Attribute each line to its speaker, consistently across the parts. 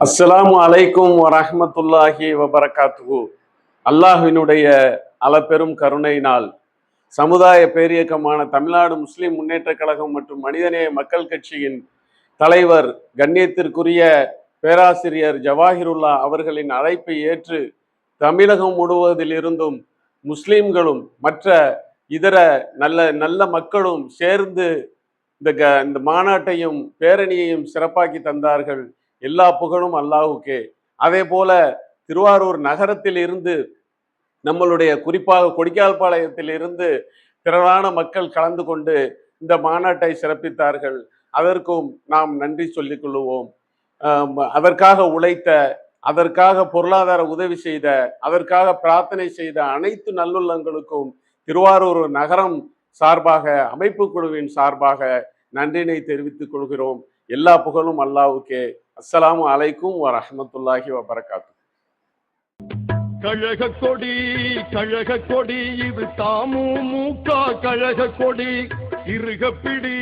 Speaker 1: அஸ்ஸலாமு அலைக்கும் வரஹ்மத்துல்லாஹி வபரகாத்து அல்லாஹினுடைய அளப்பெரும் கருணையினால் சமுதாய பேரியக்கமான தமிழ்நாடு முஸ்லிம் முன்னேற்ற கழகம் மற்றும் மனிதநேய மக்கள் கட்சியின் தலைவர் கண்ணியத்திற்குரிய பேராசிரியர் ஜவாஹிருல்லா அவர்களின் அழைப்பை ஏற்று தமிழகம் முழுவதிலிருந்தும் முஸ்லிம்களும் மற்ற இதர நல்ல நல்ல மக்களும் சேர்ந்து இந்த க இந்த மாநாட்டையும் பேரணியையும் சிறப்பாக்கி தந்தார்கள். எல்லா புகழும் அல்லாஹுக்கே. அதே போல திருவாரூர் நகரத்தில் இருந்து நம்மளுடைய குறிப்பாக கொடிக்கால்பாளையத்தில் இருந்து திரளான மக்கள் கலந்து கொண்டு இந்த மாநாட்டை சிறப்பித்தார்கள். அதற்கும் நாம் நன்றி சொல்லிக் கொள்ளுவோம். அதற்காக உழைத்த அதற்காக பொருளாதார உதவி செய்த அதற்காக பிரார்த்தனை செய்த அனைத்து நல்லுள்ளங்களுக்கும் திருவாரூர் நகரம் சார்பாக அமைப்பு குழுவின் சார்பாக நன்றினை தெரிவித்துக் கொள்கிறோம். எல்லா புகழும் அல்லாவுக்கே அஸ்ஸலாமு அலைக்கும் வரஹ்மத்துல்லாஹி வபரகாத்து.
Speaker 2: கழக கொடி கழக கொடி இது தாமு மூக்கா கழக கொடி. இருக பிடி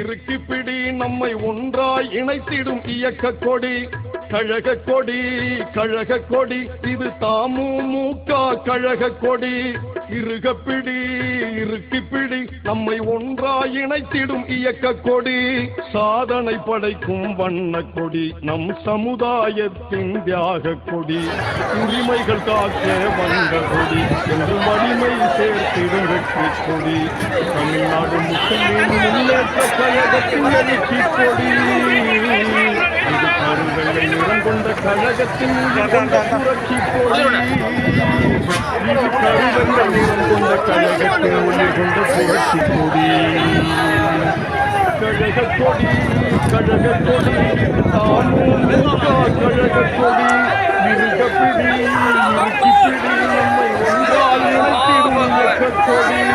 Speaker 2: இறுக்கி பிடி நம்மை ஒன்றாய் இணைத்திடும் இயக்க கொடி. கழக கொடி கழக கொடி இது தாமு மூக்கா கழக கொடி. இருகப்பிடி இருக்கிப்பிடி நம்மை ஒன்றாய் இணைத்திடும் இயக்க கொடி. சாதனை படைக்கும் வண்ண கொடி நம் சமுதாயத்தின் தியாக கொடி. உரிமைகள் காக்க வந்த கொடி என்று வலிமை சேர்த்திடும் வெற்றி கொடி. தமிழ்நாடு முஸ்லிம் முன்னேற்ற கழகத்தின் எழுச்சி கொடி. இது கருவெள்ளை நிறம் கொண்ட கழகத்தின் உயிர் கொண்ட புரட்சி கொடி இது கருவெள்ளை நிறம் கொண்ட கழகத்தின்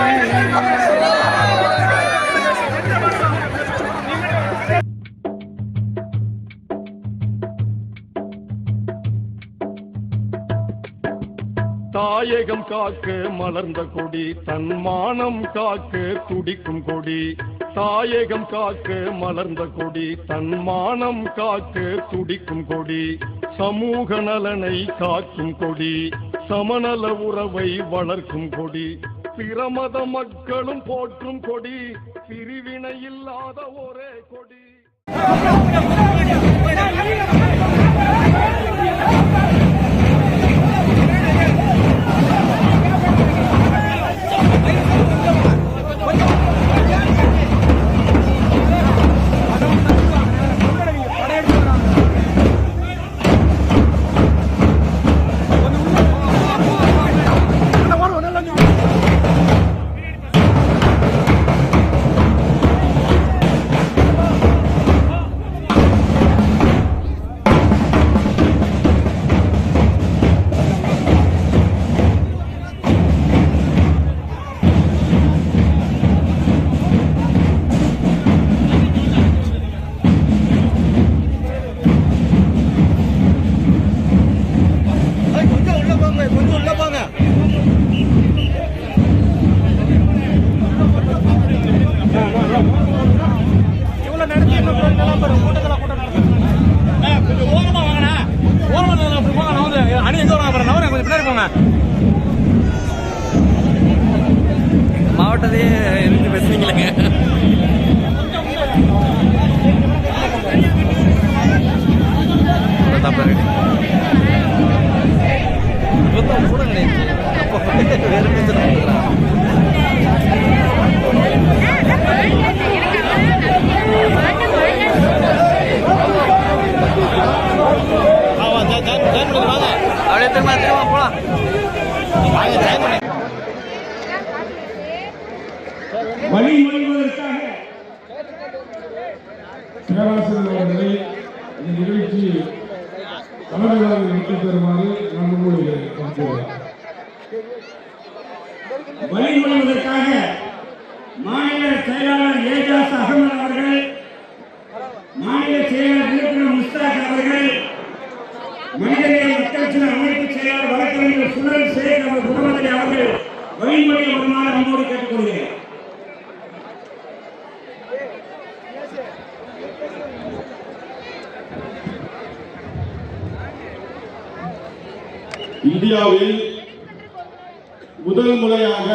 Speaker 2: தாயகம் காக்க மலர்ந்த கொடி தன்மானம் காக்க துடிக்கும் கொடி. தாயகம் காக்க மலர்ந்த கொடி தன்மானம் காக்க துடிக்கும் கொடி. சமூக நலனை காக்கும் கொடி சமநல உறவை வளர்க்கும் கொடி. பிரமத மக்களும் போற்றும் கொடி பிரிவினை இல்லாத ஒரே கொடி.
Speaker 3: கொஞ்சம் உள்ள போங்க இவ்வளவு நடத்தி இன்னும் கூட்டத்தில் கூட்டம் நடத்துங்க கொஞ்சம் ஓரமா வாங்கண்ணா ஓரமா அப்படி போங்க நான் வந்து அணி எங்க வராங்க பாருங்க நவரங்க கொஞ்சம் பின்னாடி போங்க
Speaker 4: மாவட்டத்தையே இருந்து பேசுறீங்களேங்க தப்பா இருக்கு. அப்படியே திரும்ப போலாம்
Speaker 3: வாங்க பண்ணி
Speaker 5: அவர்களை இந்த நிகழ்ச்சி நான் மாநில செயலாளர் ஏஜாசா வழிமுறையை உடனான அன்போடு கேட்டுக்கொள்கிறேன்.
Speaker 2: இந்தியாவில் முதல் முறையாக